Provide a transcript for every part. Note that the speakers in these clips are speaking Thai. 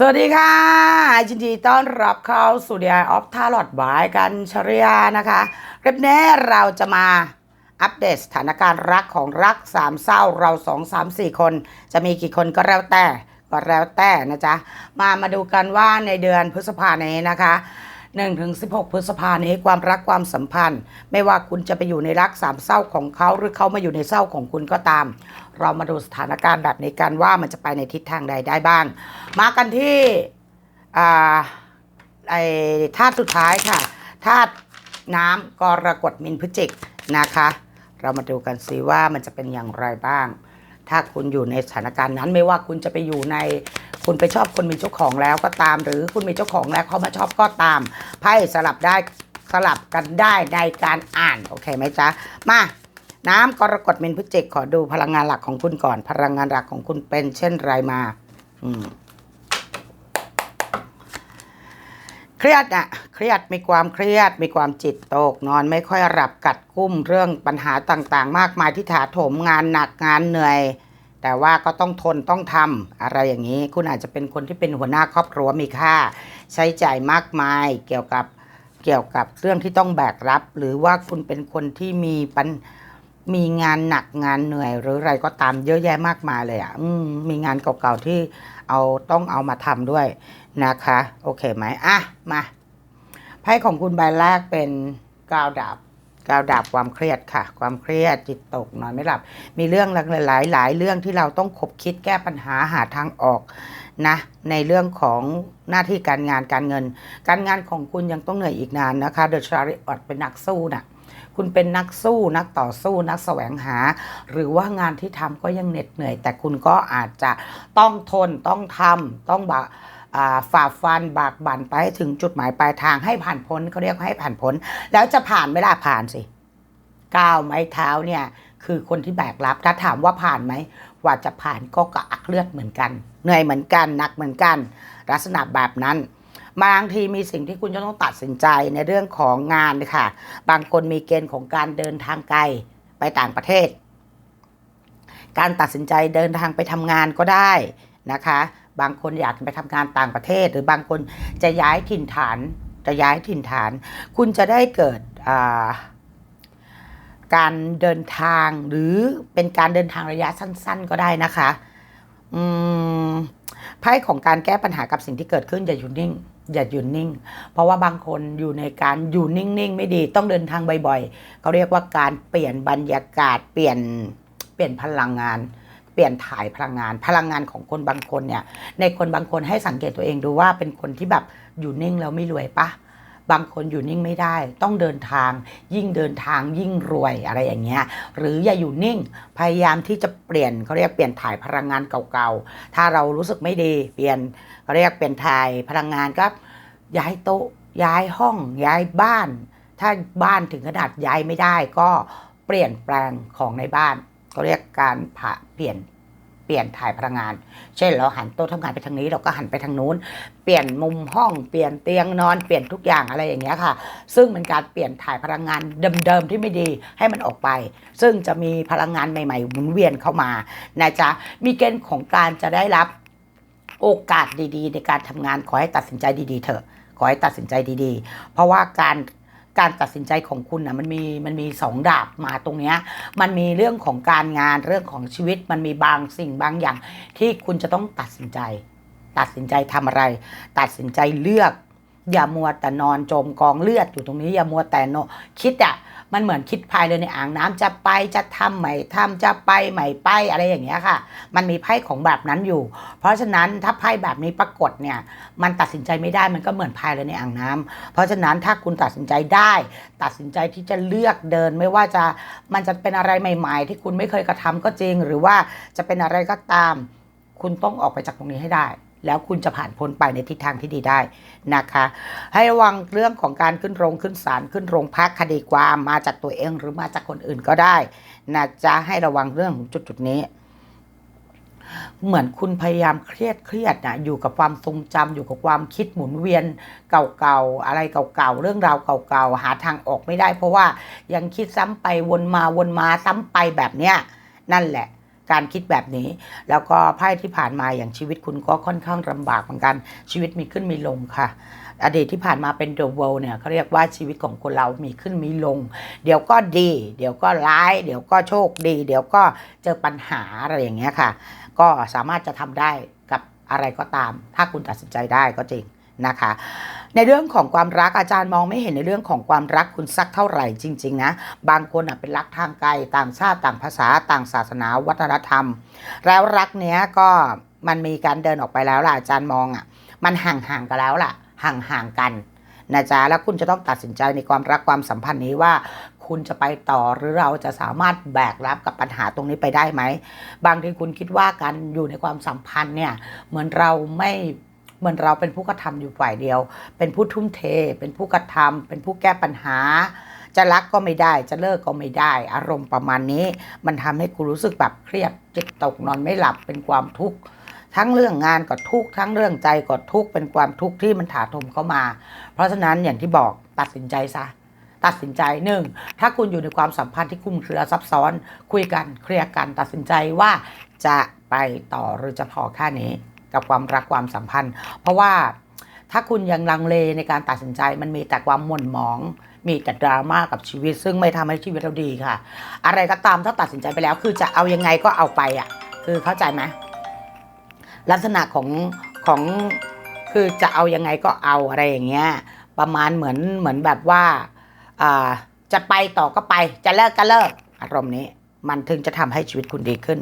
สวัสดีค่ะยินดีต้อนรับเข้าสู่ The Eye of Tarot บายกันชริยานะคะคลิปนี้เราจะมาอัปเดตสถานการณ์รักของรักสามเศร้าเราสองสามสี่คน จะมีกี่คนก็แล้วแต่ก็แล้วแต่นะจ๊ะ มามาดูกันว่าในเดือนพฤษภาเนี้นะคะ 1ถึง16 พฤษภานี้ความรักความสัมพันธ์ ไม่ว่าคุณจะไปอยู่ในรักสามเศร้าของเขาหรือเขามาอยู่ในเศร้าของคุณก็ตาม เรามาดูสถานการณ์แบบนี้กันว่ามันจะไปในทิศทางใดได้บ้าง มากันที่าไอ้ธาตุสุดท้ายค่ะธาตุน้ำกรกฎมินพฤจิกนะคะ เรามาดูกันสิว่ามันจะเป็นอย่างไรบ้าง ถ้าคุณอยู่ในสถานการณ์นั้นไม่ว่าคุณจะไปอยู่ใน คุณไปชอบคนมีเจ้าของแล้วก็ตาม หรือคุณมีเจ้าของแล้วเขามาชอบก็ตามไพ่สลับได้สลับกันได้ในการอ่านโอเคไหมจ๊ะมาน้ำกรกฎมินพฤจิกขอดูพลังงานหลักของคุณก่อน พลังงานหลักของคุณเป็นเช่นไรมา อืมเครียดอะเครียดมีความเครียด มีความจิตตก นอนไม่ค่อยหลับกัดกุ้มเรื่องปัญหาต่างๆ มากมายที่ถาโถมงานหนักงานเหนื่อย แต่ว่าก็ต้องทนต้องทำอะไรอย่างนี้ คุณอาจจะเป็นคนที่เป็นหัวหน้าครอบครัวมีค่า ใช้จ่ายมากมายเกี่ยวกับเกี่ยวกับเรื่องที่ต้องแบกรับ หรือว่าคุณเป็นคนที่มีปัญมีงานหนักงานเหนื่อย หรืออะไรก็ตามเยอะแยะมากมายเลยอะมมีงานเก่าๆที่เอาต้องเอามาทำด้วยนะคะ โอเคไหมอะมาไพ่ของคุณใบแรกเป็นกาวดาบ กาวดาบความเครียดค่ะ ความเครียดจิตตกนอนไม่หลับ มีเรื่องหลายหลายเรื่องที่เราต้องคบคิดแก้ปัญหาหาทางออกนะในเรื่องของหน้าที่การงานการเงิน การงานของคุณยังต้องเหนื่อยอีกนานนะคะเดอะชาริออตเป็นนักสู้น่ะคุณเป็นนักสู้นักต่อสู้นักแสวงหา หรือว่างานที่ทำก็ยังเหน็ดเหนื่อย แต่คุณก็อาจจะต้องทนต้องทำต้องบะ ฝ่าฟันบากบั่นไปถึงจุดหมายปลายทางให้ผ่านพ้นเขาเรียกว่าให้ผ่านพ้น แล้วจะผ่านไหม่ล่ะผ่านสิก้าวไม้เท้าเนี่ยคือคนที่แบกรับถ้าถามว่าผ่านไหมกว่าจะผ่านก็กระอักเลือดเหมือนกัน เหนื่อยเหมือนกันหนักเหมือนกัน ลักษณะแบบนั้นบางทีมีสิ่งที่คุณจะต้องตัดสินใจในเรื่องของงานค่ะ บางคนมีเกณฑ์ของการเดินทางไกลไปต่างประเทศ การตัดสินใจเดินทางไปทำงานก็ได้นะคะ บางคนอยากไปทำงานต่างประเทศ หรือบางคนจะย้ายถิ่นฐาน จะย้ายถิ่นฐาน คุณจะได้เกิดการเดินทางหรือเป็นการเดินทางระยะสั้น ๆ ก็ได้นะคะไพ่ของการแก้ปัญหากับสิ่งที่เกิดขึ้นอย่าอยู่นิ่งอย่าหยุดนิ่ง เพราะว่าบางคนอยู่ในการอยู่นิ่ง ๆ ไม่ดีต้องเดินทางบ่อยๆเขาเรียกว่าการเปลี่ยนบรรยากาศเปลี่ยนเปลี่ยนพลังงาน ปลี่ยนถ่ายพลังงาน พลังงานของคนบางคนเนี่ย ในคนบางคนให้สังเกตตัวเองดูว่าเป็นคนที่แบบอยู่นิ่งแล้วไม่รวยปะบางคนอยู่นิ่งไม่ได้ ต้องเดินทาง ยิ่งเดินทางยิ่งรวยอะไรอย่างเงี้ยหรืออย่าอยู่นิ่ง พยายามที่จะเปลี่ยนเขาเรียกเปลี่ยนถ่ายพลังงานเก่าๆ ถ้าเรารู้สึกไม่ดี เปลี่ยนเขาเรียกเปลี่ยนถ่ายพลังงานก็ย้ายโต๊ะย้ายห้อง ย้ายบ้าน ถ้าบ้านถึงขนาดย้ายไม่ได้ก็เปลี่ยนแปลงของในบ้าน เขาเรียกการผ่าเปลี่ยนเปลี่ยนถ่ายพลังงาน เช่นเราหันโต๊ะทำงานไปทางนี้ เราก็หันไปทางนู้น เปลี่ยนมุมห้องเปลี่ยนเตียงนอนเปลี่ยนทุกอย่างอะไรอย่างเงี้ยค่ะ ซึ่งเป็นการเปลี่ยนถ่ายพลังงานเดิมๆที่ไม่ดีให้มันออกไป ซึ่งจะมีพลังงานใหม่ๆหมุนเวียนเข้ามานะจ๊ะมีเกณฑ์ของการจะได้รับโอกาสดีๆ ในการทำงานขอให้ตัดสินใจดีๆเถอะขอให้ตัดสินใจดีๆ เพราะว่าการ การตัดสินใจของคุณนะมันมีมันมีสองดาบมาตรงเนี้ยมันมีเรื่องของการงานเรื่องของชีวิตมันมีบางสิ่งบางอย่าง ที่คุณจะต้องตัดสินใจ ตัดสินใจทำอะไร ตัดสินใจเลือก อย่ามัวแต่นอนจมกองเลือดอยู่ตรงนี้ อย่ามัวแต่โนคิดอะ มันเหมือนคิดภายเลยในอ่างน้ำจะไปจะทำไม่ทำจะไปไม่ไปอะไรอย่างเงี้ยค่ะ มันมีไพ่ของแบบนั้นอยู่ เพราะฉะนั้นถ้าไพ่แบบนี้ปรากฏเนี่ยมันตัดสินใจไม่ได้มันก็เหมือนพายเลยในอ่างน้ำเพราะฉะนั้นถ้าคุณตัดสินใจได้ ตัดสินใจที่จะเลือกเดินไม่ว่าจะมันจะเป็นอะไรใหม่ ๆ ที่คุณไม่เคยกระทำก็จริง หรือว่าจะเป็นอะไรก็ตาม คุณต้องออกไปจากตรงนี้ให้ได้ แล้วคุณจะผ่านพ้นไปในทิศทางที่ดีได้นะคะ ให้ระวังเรื่องของการขึ้นโรงขึ้นศาลขึ้นโรงพักคดีความมาจากตัวเองหรือมาจากคนอื่นก็ได้นะจะให้ระวังเรื่องของจุดจุดๆนี้ เหมือนคุณพยายามเครียดเครียดนะอยู่กับความทรงจำอยู่กับความคิดหมุนเวียนเก่าๆอะไรเก่าๆเรื่องราวเก่าๆหาทางออกไม่ได้ เพราะว่ายังคิดซ้ำไปวนมาวนมาซ้ำไปแบบเนี้ยนั่นแหละ การคิดแบบนี้ แล้วก็ไพ่ที่ผ่านมาอย่างชีวิตคุณก็ค่อนข้างลำบากเหมือนกัน ชีวิตมีขึ้นมีลงค่ะอดีตที่ผ่านมาเป็น the world เนี่ยเขาเรียกว่าชีวิตของคนเรามีขึ้นมีลง เดี๋ยวก็ดี เดี๋ยวก็ร้าย เดี๋ยวก็โชคดี เดี๋ยวก็เจอปัญหาอะไรอย่างเงี้ยค่ะ ก็สามารถจะทำได้กับอะไรก็ตาม ถ้าคุณตัดสินใจได้ก็จริง นะคะ ในเรื่องของความรักอาจารย์มองไม่เห็นในเรื่องของความรักคุณสักเท่าไหร่จริง ๆ นะ บางคนเป็นรักทางไกลต่างชาติต่างภาษาต่างศาสนาวัฒนธรรม แล้วรักเนี้ยก็มันมีการเดินออกไปแล้วล่ะอาจารย์มองอะ มันห่างๆกันแล้วล่ะ ห่างๆกันนะจ๊ะแล้วคุณจะต้องตัดสินใจในความรักความสัมพันธ์นี้ว่า คุณจะไปต่อหรือเราจะสามารถแบกรับกับปัญหาตรงนี้ไปได้ไหม บางทีคุณคิดว่าการอยู่ในความสัมพันธ์เนี่ยเหมือนเราไม่ เหมือนเราเป็นผู้กระทำอยู่ฝ่ายเดียว เป็นผู้ทุ่มเท เป็นผู้กระทำเป็นผู้แก้ปัญหา จะรักก็ไม่ได้ จะเลิกก็ไม่ได้ อารมณ์ประมาณนี้ มันทำให้คุณรู้สึกแบบเครียดจิตตกนอนไม่หลับเป็นความทุกข์ทั้งเรื่องงานก็ทุกข์ทั้งเรื่องใจก็ทุกข์เป็นความทุกข์ที่มันถาโถมเข้ามา เพราะฉะนั้นอย่างที่บอกตัดสินใจซะตัดสินใจหนึ่งถ้าคุณอยู่ในความสัมพันธ์ที่คลุมเครือซับซ้อน คุยกันเคลียร์กันตัดสินใจว่าจะไปต่อหรือจะพอแค่นี้ กับความรักความสัมพันธ์ เพราะว่าถ้าคุณยังลังเลในการตัดสินใจมันมีแต่ความหม่นหมอง มีแต่ดราม่ากับชีวิต ซึ่งไม่ทำให้ชีวิตเราดีค่ะ อะไรก็ตามถ้าตัดสินใจไปแล้ว คือจะเอายังไงก็เอาไปอะ คือเข้าใจไหมลักษณะของของคือจะเอายังไงก็เอาอะไรอย่างเงี้ย ประมาณเหมือนเหมือนแบบว่าอ่าจะไปต่อก็ไป จะเลิกก็เลิกอารมณ์นี้ มันถึงจะทำให้ชีวิตคุณดีขึ้น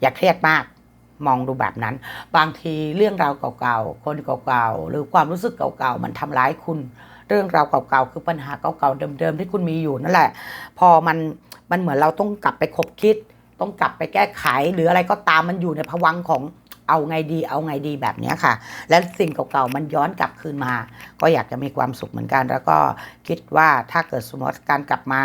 อย่าเครียดมาก มองดูแบบนั้น บางทีเรื่องราวเก่าๆ คนเก่าๆ หรือความรู้สึกเก่าๆ มันทำร้ายคุณ เรื่องราวเก่าๆ คือปัญหาเก่าๆ เดิมๆ ที่คุณมีอยู่นั่นแหละ พอมัน มันเหมือนเราต้องกลับไปคบคิด ต้องกลับไปแก้ไข หรืออะไรก็ตามมันอยู่ในภวังของเอาไงดี เอาไงดีแบบนี้ค่ะ และสิ่งเก่าๆ มันย้อนกลับคืนมา ก็อยากจะมีความสุขเหมือนกัน แล้วก็คิดว่าถ้าเกิดสมมติการกลับมา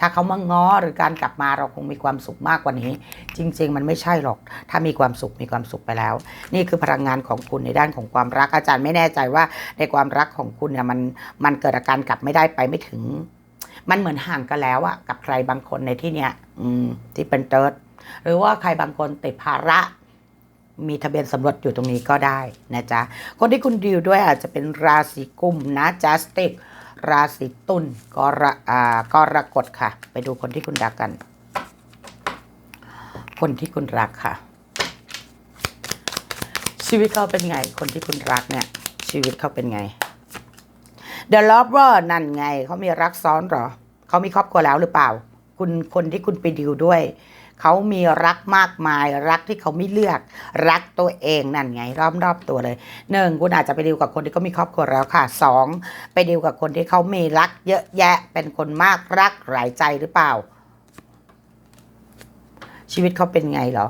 ถ้าเขามาง้อหรือการกลับมาเราคงมีความสุขมากกว่านี้ จริง ๆ มันไม่ใช่หรอก ถ้ามีความสุขมีความสุขไปแล้ว นี่คือพลังงานของคุณในด้านของความรักอาจารย์ไม่แน่ใจว่าในความรักของคุณเนี่ยมันมันเกิดอาการกลับไม่ได้ไปไม่ถึง มันเหมือนห่างกันแล้วอะกับใครบางคนในที่เนี้ยอืมที่เป็นเติร์ดหรือว่าใครบางคนติดภาระมีทะเบียนสมรสอยู่ตรงนี้ก็ได้นะจ๊ะ คนที่คุณดีลด้วยอาจจะเป็นราศีกุมนะจัสติก ราศีตุลกรอ่ากรกฎค่ะ ไปดูคนที่คุณรักกัน คนที่คุณรักค่ะ ชีวิตเขาเป็นไง คนที่คุณรักเนี่ย ชีวิตเขาเป็นไง The Lover นั่นไง เขามีรักซ้อนเหรอ เขามีครอบครัวแล้วหรือเปล่า คุณคนที่คุณไปดีลด้วย เขามีรักมากมาย รักที่เขาไม่เลือก รักตัวเองนั่นไงรอบรอบๆตัวเลยหนึ่งคุณอาจจะไปดีลกับคนที่เขามีครอบครัวแล้วค่ะสองไปดีลกับคนที่เขามีรักเยอะแยะเป็นคนมากรักหลายใจหรือเปล่า ชีวิตเขาเป็นไงเหรอ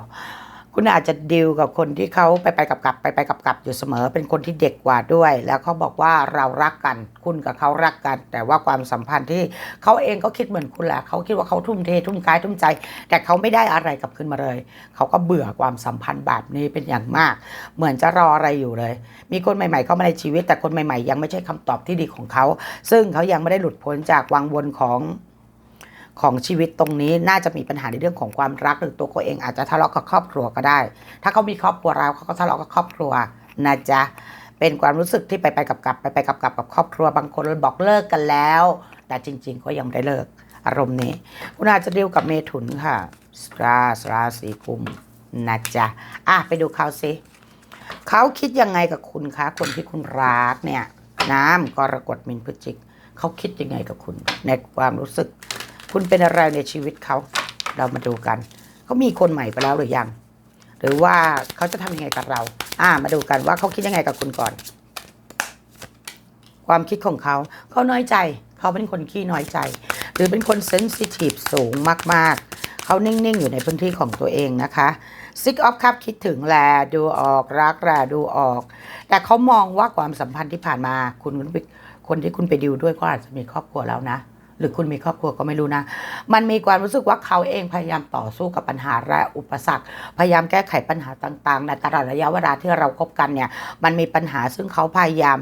คุณอาจจะดีลกับคนที่เขาไปไปกับกับไปไปกับกับอยู่เสมอ เป็นคนที่เด็กกว่าด้วย แล้วเขาบอกว่าเรารักกัน คุณกับเขารักกัน แต่ว่าความสัมพันธ์ที่เขาเองก็คิดเหมือนคุณแหละเขาคิดว่าเขาทุ่มเททุ่มกายทุ่มใจ แต่เขาไม่ได้อะไรกลับคืนมาเลย เขาก็เบื่อความสัมพันธ์แบบนี้เป็นอย่างมาก เหมือนจะรออะไรอยู่เลย มีคนใหม่ๆเข้ามาในชีวิต แต่คนใหม่ๆ ยังไม่ใช่คำตอบที่ดีของเขา ซึ่งเขายังไม่ได้หลุดพ้นจากวังวนของ ของชีวิตตรงนี้น่าจะมีปัญหาในเรื่องของความรักหรือตัวเขาเองอาจจะทะเลาะกับครอบครัวก็ได้ ถ้าเขามีครอบครัวแล้วเขาก็ทะเลาะกับครอบครัวนะจ๊ะเป็นความรู้สึกที่ไปไปกับกับไปไปกับกับกับครอบครัวบางคนบอกเลิกกันแล้ว แต่จริง ๆ ก็ยังไม่ได้เลิกอารมณ์นี้ คุณอาจจะดีลกับเมถุนค่ะราสราศีกุมนะจ๊ะอะไปดูเขาสิเขาคิดยังไงกับคุณคะคนที่คุณรักเนี่ย น้ำกรกฎมินพฤจิกเขาคิดยังไงกับคุณ ในความรู้สึก คุณเป็นอะไรในชีวิตเขา เรามาดูกัน เขามีคนใหม่ไปแล้วหรือยัง หรือว่าเขาจะทำยังไงกับเรา อ่า มาดูกันว่าเขาคิดยังไงกับคุณก่อน ความคิดของเขา เขาน้อยใจ เขาเป็นคนขี้น้อยใจ หรือเป็นคนเซนซิทีฟสูงมาก ๆ เขานิ่ง ๆ อยู่ในพื้นที่ของตัวเองนะคะซิกออฟคัพคิดถึงแลดูออกรักแลดูออก แต่เขามองว่าความสัมพันธ์ที่ผ่านมาคุณคนที่คุณไปดิวด้วยก็อาจจะมีครอบครัวแล้วนะ หรือคุณมีครอบครัวก็ไม่รู้นะ มันมีความรู้สึกว่าเขาเองพยายามต่อสู้กับปัญหาและอุปสรรค พยายามแก้ไขปัญหาต่างๆในตลอดระยะเวลาที่เราคบกันเนี่ย มันมีปัญหาซึ่งเขาพยายาม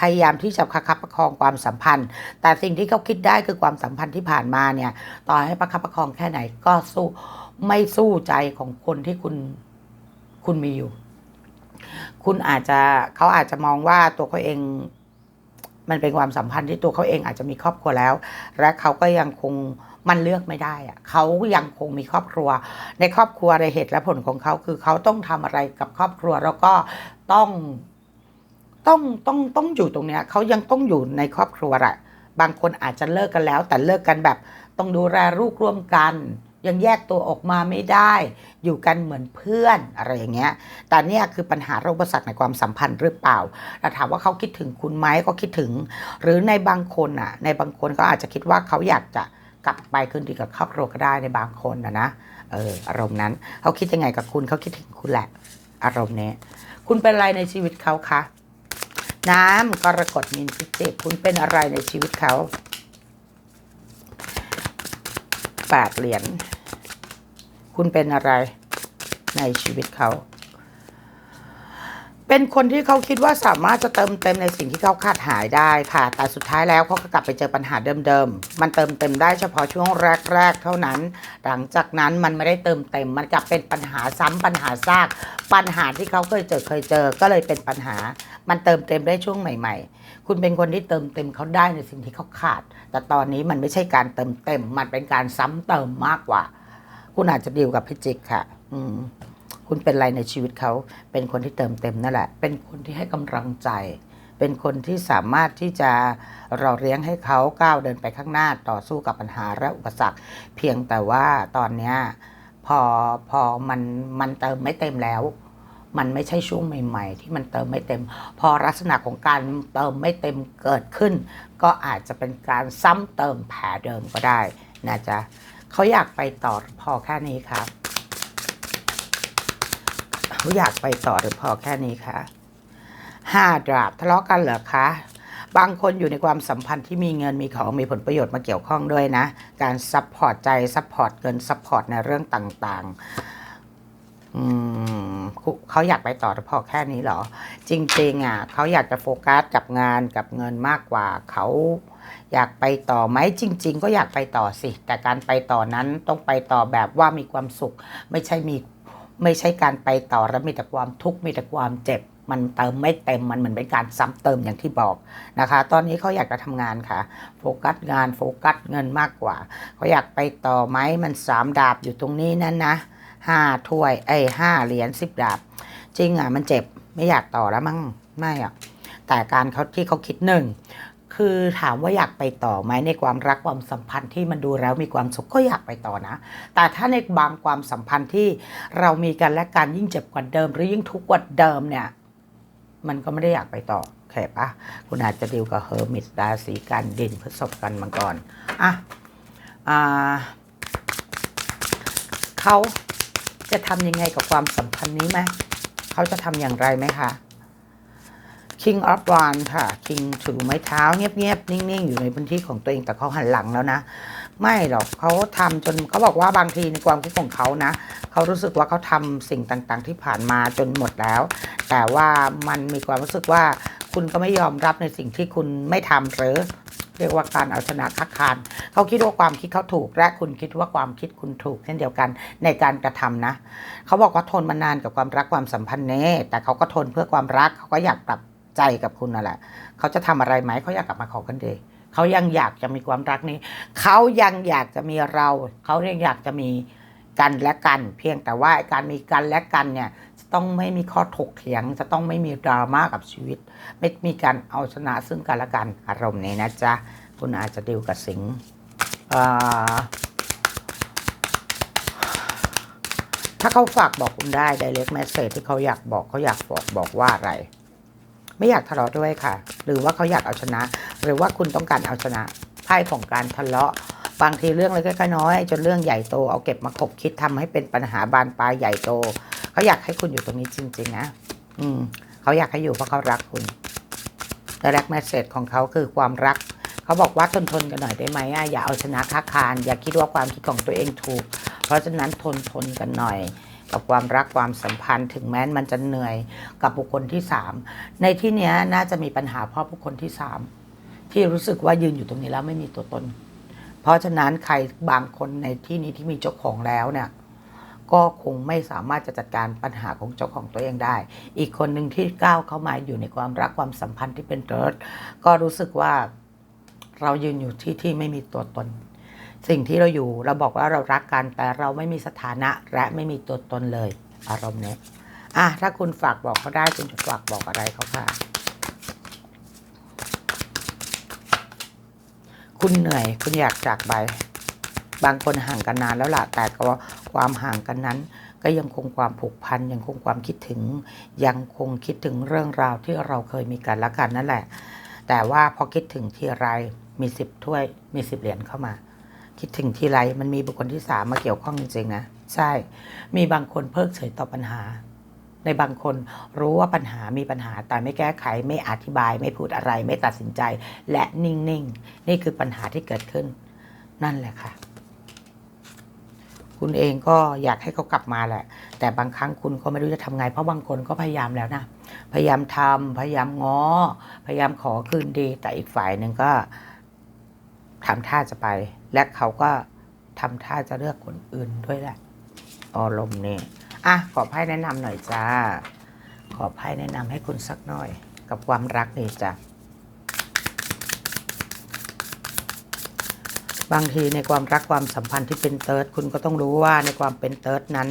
พยายามที่จะประคับประคองความสัมพันธ์ แต่สิ่งที่เขาคิดได้คือความสัมพันธ์ที่ผ่านมาเนี่ย ต่อให้ประคับประคองแค่ไหนก็สู้ไม่สู้ใจของคนที่คุณคุณมีอยู่ คุณอาจจะเขาอาจจะมองว่าตัวเขาเอง มันเป็นความสัมพันธ์ที่ตัวเขาเองอาจจะมีครอบครัวแล้ว และเขาก็ยังคงมันเลือกไม่ได้อะเขายังคงมีครอบครัว ในครอบครัวในเหตุและผลของเขาคือเขาต้องทำอะไรกับครอบครัวแล้วก็ต้องต้องต้องต้องอยู่ตรงเนี้ยเขายังต้องอยู่ในครอบครัวแหละบางคนอาจจะเลิกกันแล้ว แต่เลิกกันแบบต้องดูแลลูกร่วมกัน ยังแยกตัวออกมาไม่ได้ อยู่กันเหมือนเพื่อนอะไรอย่างเงี้ย แต่เนี่ยคือปัญหาโรคประสาทในความสัมพันธ์หรือเปล่าแต่ถามว่าเขาคิดถึงคุณไหมก็คิดถึง หรือในบางคนอะ ในบางคนก็อาจจะคิดว่าเขาอยากจะกลับไปคืนดีกับครอบครัวก็ได้ในบางคนนะนะ เอออารมณ์นั้นเขาคิดยังไงกับคุณเขาคิดถึงคุณแหละ อารมณ์นี้คุณเป็นอะไรในชีวิตเขาคะ น้ำกรกฎมินพิจิกคุณเป็นอะไรในชีวิตเขา แปดเหรียญ คุณเป็นอะไรในชีวิตเขา เป็นคนที่เขาคิดว่าสามารถจะเติมเต็มในสิ่งที่เขาขาดหายได้ค่ะ แต่สุดท้ายแล้วเขาก็กลับไปเจอปัญหาเดิมๆ มันเติมเต็มได้เฉพาะช่วงแรกๆ เท่านั้น หลังจากนั้นมันไม่ได้เติมเต็ม มันกลับเป็นปัญหาซ้ำปัญหาซาก ปัญหาที่เขาเคยเจอเคยเจอ ก็เลยเป็นปัญหา มันเติมเต็มได้ช่วงใหม่ ๆ คุณเป็นคนที่เติมเต็มเขาได้ในสิ่งที่เขาขาด แต่ตอนนี้มันไม่ใช่การเติมเต็ม มันเป็นการซ้ำเติมมากกว่า คุณอาจจะดีลกับพิจิกค่ะ อืม คุณเป็นอะไรในชีวิตเขา เป็นคนที่เติมเต็มนั่นแหละ เป็นคนที่ให้กำลังใจ เป็นคนที่สามารถที่จะเราเลี้ยงให้เขาก้าวเดินไปข้างหน้าต่อสู้กับปัญหาและอุปสรรค เพียงแต่ว่าตอนเนี้ยพอพอมันมันเติมไม่เต็มแล้วมันไม่ใช่ช่วงใหม่ ๆ ที่มันเติมไม่เต็ม พอลักษณะของการเติมไม่เต็มเกิดขึ้น ก็อาจจะเป็นการซ้ำเติมแผลเดิมก็ได้นะจ๊ะเขาอยากไปต่อพอแค่นี้ครับ เขาอยากไปต่อหรือพอแค่นี้คะห้าดาบทะเลาะกันเหรอคะบางคนอยู่ในความสัมพันธ์ที่มีเงินมีของมีผลประโยชน์มาเกี่ยวข้องด้วยนะ การซัพพอร์ตใจซัพพอร์ตเงินซัพพอร์ตในเรื่องต่างๆเขาอยากไปต่อหรือพอแค่นี้เหรอ จริงๆอะเขาอยากจะโฟกัสกับงานกับเงินมากกว่าเขาอยากไปต่อไหมจริง ๆ ก็อยากไปต่อสิ แต่การไปต่อนั้นต้องไปต่อแบบว่ามีความสุข ไม่ใช่มี ไม่ใช่การไปต่อแล้วมีแต่ความทุกข์มีแต่ความเจ็บ มันเติมไม่เต็มมันเหมือนเป็นการซ้ำเติมอย่างที่บอกนะคะ ตอนนี้เขาอยากจะทำงานค่ะ โฟกัสงานโฟกัสเงินมากกว่าเขาอยากไปต่อไหมมันสามดาบอยู่ตรงนี้นั่นนะห้าถ้วยเอ้ห้าเหรียญสิบดาบ จริงอะมันเจ็บไม่อยากต่อแล้วมั้งไม่อะแต่การเขาที่เขาคิดหนึ่ง คือถามว่าอยากไปต่อไหมในความรักความสัมพันธ์ที่มันดูแล้วมีความสุขก็อยากไปต่อนะ แต่ถ้าในบางความสัมพันธ์ที่เรามีกันและกันยิ่งเจ็บกว่าเดิม หรือยิ่งทุกข์กว่าเดิมเนี่ย มันก็ไม่ได้อยากไปต่อแค่ปะคุณอาจจะดีลกับเฮอร์มิตราศีกันดินพฤษภกันมังกรอะอ่าเขาจะทำยังไงกับความสัมพันธ์นี้ไหมเขาจะทำอย่างไรไหมคะ King of w a n d ค่ะ King ถือไม้เท้าเงียบๆ นิ่งๆ อยู่ในพื้นที่ของตัวเองแต่เขาหันหลังแล้วนะ ไม่หรอกเขาทำจนเขาบอกว่าบางทีในความคิดของเขานะ เขารู้สึกว่าเขาทำสิ่งต่างๆ ที่ผ่านมาจนหมดแล้ว แต่ว่ามันมีความรู้สึกว่าคุณก็ไม่ยอมรับในสิ่งที่คุณไม่ทำหรือเรียกว่าการเอาชนะคัดค้านเขาคิดว่าความคิดเขาถูกและคุณคิดว่าความคิดคุณถูกเช่นเดียวกันในการกระทำนะ เขาบอกว่าทนมานานกับความรักความสัมพันธ์เนี้แต่เขาก็ทนเพื่อความรักเขาก็อยากปรับ ใจกับคุณนั่นแหละ เขาจะทำอะไรไหมเขาอยากกลับมาขอกันเดย์เขายังอยากจะมีความรักนี้ เขายังอยากจะมีเรา เขายังอยากจะมีกันและกัน เพียงแต่ว่าการมีกันและกันเนี่ยจะต้องไม่มีข้อถกเถียง จะต้องไม่มีดราม่ากับชีวิต ไม่มีการเอาชนะซึ่งกันและกันอารมณ์นี้นะจ๊ะคุณอาจจะดิวกับสิงห์ถ้าเขาฝากบอกคุณได้ direct message ที่เขาอยากบอกเขาอยากบอกบอกว่าอะไร ไม่อยากทะเลาะด้วยค่ะ หรือว่าเขาอยากเอาชนะ หรือว่าคุณต้องการเอาชนะไพ่ของการทะเลาะบางทีเรื่องเล็กๆน้อยๆจนเรื่องใหญ่โตเอาเก็บมาขบคิดทำให้เป็นปัญหาบานปลายใหญ่โตเขาอยากให้คุณอยู่ตรงนี้จริง ๆ นะ อืมเขาอยากให้อยู่เพราะเขารักคุณแต่แรกแมสเซจของเขาคือความรัก เขาบอกว่าทนทนๆกันหน่อยได้ไหมอย่าเอาชนะค้าคาน อย่าคิดว่าความคิดของตัวเองถูก เพราะฉะนั้นทนทนๆกันหน่อย กับความรักความสัมพันธ์ ถึงแม้มันจะเหนื่อยกับบุคคลที่สามในที่นี้น่าจะมีปัญหาเพราะบุคคลที่สามที่รู้สึกว่ายืนอยู่ตรงนี้แล้วไม่มีตัวตน เพราะฉะนั้นใครบางคนในที่นี้ที่มีเจ้าของแล้วเนี่ยก็คงไม่สามารถจะจัดการปัญหาของเจ้าของตัวเองได้ อีกคนหนึ่งที่ก้าวเข้ามาอยู่ในความรักความสัมพันธ์ที่เป็นเติร์ดก็รู้สึกว่าเรายืนอยู่ที่ที่ไม่มีตัวตน สิ่งที่เราอยู่เราบอกว่าเรารักกันแต่เราไม่มีสถานะและไม่มีตัวตนเลย อารมณ์เนี้ยอะถ้าคุณฝากบอกเขาได้คุณจะฝากบอกอะไรเขาค่ะ คุณเหนื่อยคุณอยากจากไป บางคนห่างกันนานแล้วล่ะแต่ก็ความห่างกันนั้น ก็ยังคงความผูกพันยังคงความคิดถึง ยังคงคิดถึงเรื่องราวที่เราเคยมีกันและกันนั่นแหละ แต่ว่าพอคิดถึงทีไรมีสิบถ้วยมีสิบเหรียญเข้ามา คิดถึงทีไรมันมีบุคคลที่สามมาเกี่ยวข้องจริงๆนะ ใช่ มีบางคนเพิกเฉยต่อปัญหา ในบางคนรู้ว่าปัญหามีปัญหาแต่ไม่แก้ไขไม่อธิบาย ไม่พูดอะไร ไม่ตัดสินใจ และนิ่งๆนี่คือปัญหาที่เกิดขึ้น นั่นแหละค่ะ คุณเองก็อยากให้เขากลับมาแหละ แต่บางครั้งคุณก็ไม่รู้จะทำไง เพราะบางคนก็พยายามแล้วนะพยายามทำพยายามง้อ พยายามขอคืนดี แต่อีกฝ่ายหนึ่งก็ทำท่าจะไป และเขาก็ทำท่าจะเลือกคนอื่นด้วยแหละอารมณ์นี่อะขอไพ่แนะนำหน่อยจ้า ขอไพ่แนะนำให้คุณสักหน่อย กับความรักนี่จ้ะบางทีในความรักความสัมพันธ์ที่เป็นเติร์ดคุณก็ต้องรู้ว่าในความเป็นเติร์ดนั้น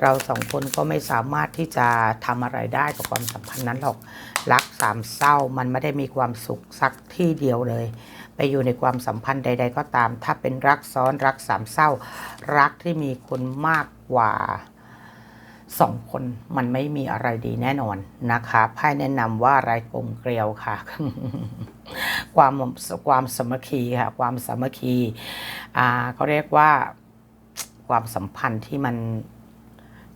เราสองคนก็ไม่สามารถที่จะทำอะไรได้กับความสัมพันธ์นั้นหรอกรักสามเศร้ามันไม่ได้มีความสุขสักที่เดียวเลย ไปอยู่ในความสัมพันธ์ใด ๆ ก็ตาม ถ้าเป็นรักซ้อนรักสามเศร้า รักที่มีคนมากกว่าสองคนมันไม่มีอะไรดีแน่นอนนะคะไพ่แนะนำว่าไรกลมเกลียวค่ะ ความความสมัคคีค่ะ ความสมัคคีอ่าเขาเรียกว่าความสัมพันธ์ที่มัน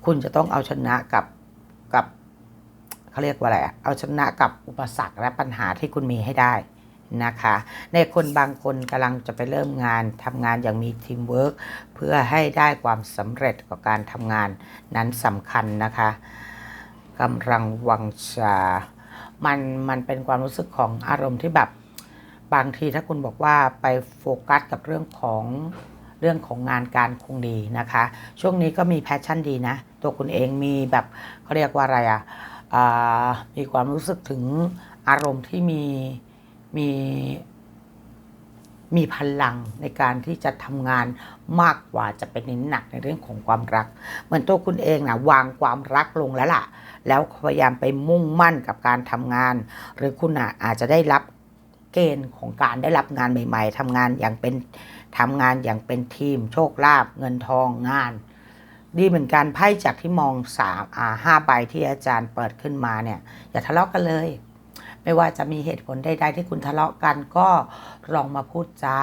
คุณจะต้องเอาชนะกับกับเขาเรียกว่าอะไรเอาชนะกับอุปสรรคและปัญหาที่คุณมีให้ได้ นะคะในคนบางคนกำลังจะไปเริ่มงานทำงานอย่างมีทีมเวิร์กเพื่อให้ได้ความสำเร็จกับการทำงานนั้นสำคัญนะคะกำลังวังชา มันมันเป็นความรู้สึกของอารมณ์ที่แบบบางทีถ้าคุณบอกว่าไปโฟกัสกับเรื่องของเรื่องของงานการคงดีนะคะ ช่วงนี้ก็มีแพชชั่นดีนะ ตัวคุณเองมีแบบเขาเรียกว่าอะไรอะ่ะมีความรู้สึกถึงอารมณ์ที่มี มีมีพลังในการที่จะทำงานมากกว่าจะเป็นเน้นหนักในเรื่องของความรัก เหมือนตัวคุณเองนะวางความรักลงแล้วล่ะ แล้วพยายามไปมุ่งมั่นกับการทำงาน หรือคุณอาจจะได้รับเกณฑ์ของการได้รับงานใหม่ ๆทำงานอย่างเป็นทำงานอย่างเป็นทีม โชคลาภเงินทองงาน ดีเหมือนกันไพ่จากที่มองสามอ่าห้าใบที่อาจารย์เปิดขึ้นมาเนี่ย อย่าทะเลาะกันเลย ไม่ว่าจะมีเหตุผลใดๆที่คุณทะเลาะกันก็ลองมาพูดจา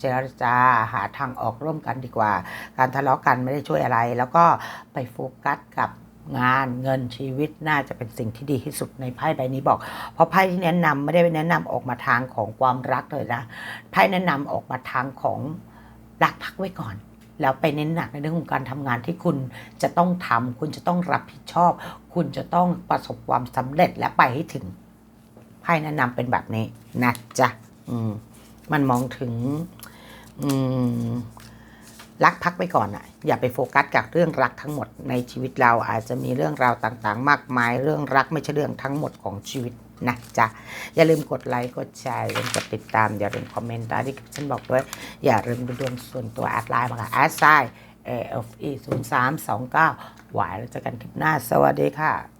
เจรจาหาทางออกร่วมกันดีกว่า การทะเลาะกันไม่ได้ช่วยอะไร แล้วก็ไปโฟกัสกับงานเงินชีวิตน่าจะเป็นสิ่งที่ดีที่สุดในไพ่ใบนี้บอก เพราะไพ่ที่แนะนำไม่ได้แนะนำออกมาทางของความรักเลยนะไพ่แนะนำออกมาทางของรักพักไว้ก่อน แล้วไปเน้นหนักในเรื่องของการทำงานที่คุณจะต้องทำคุณจะต้องรับผิดชอบ คุณจะต้องประสบความสำเร็จและไปให้ถึง ไพ่แนะนำเป็นแบบนี้นะจ๊ะอืมมันมองถึงอืมรักพักไปก่อนอะอย่าไปโฟกัสกับเรื่องรักทั้งหมดในชีวิตเราอาจจะมีเรื่องราวต่างๆ มากมาย เรื่องรักไม่ใช่เรื่องทั้งหมดของชีวิตนะจ๊ะ อย่าลืมกดไลค์ กดแชร์อย่าลืมกดติดตาม อย่าลืมคอมเมนต์ตามที่ฉันบอกด้วย อย่าลืมดูดวงส่วนตัวแอดไลน์มาค่ะแอดไซน์ AFE 0 3 2 9หวายแล้วเจอกันคลิปหน้า สวัสดีค่ะ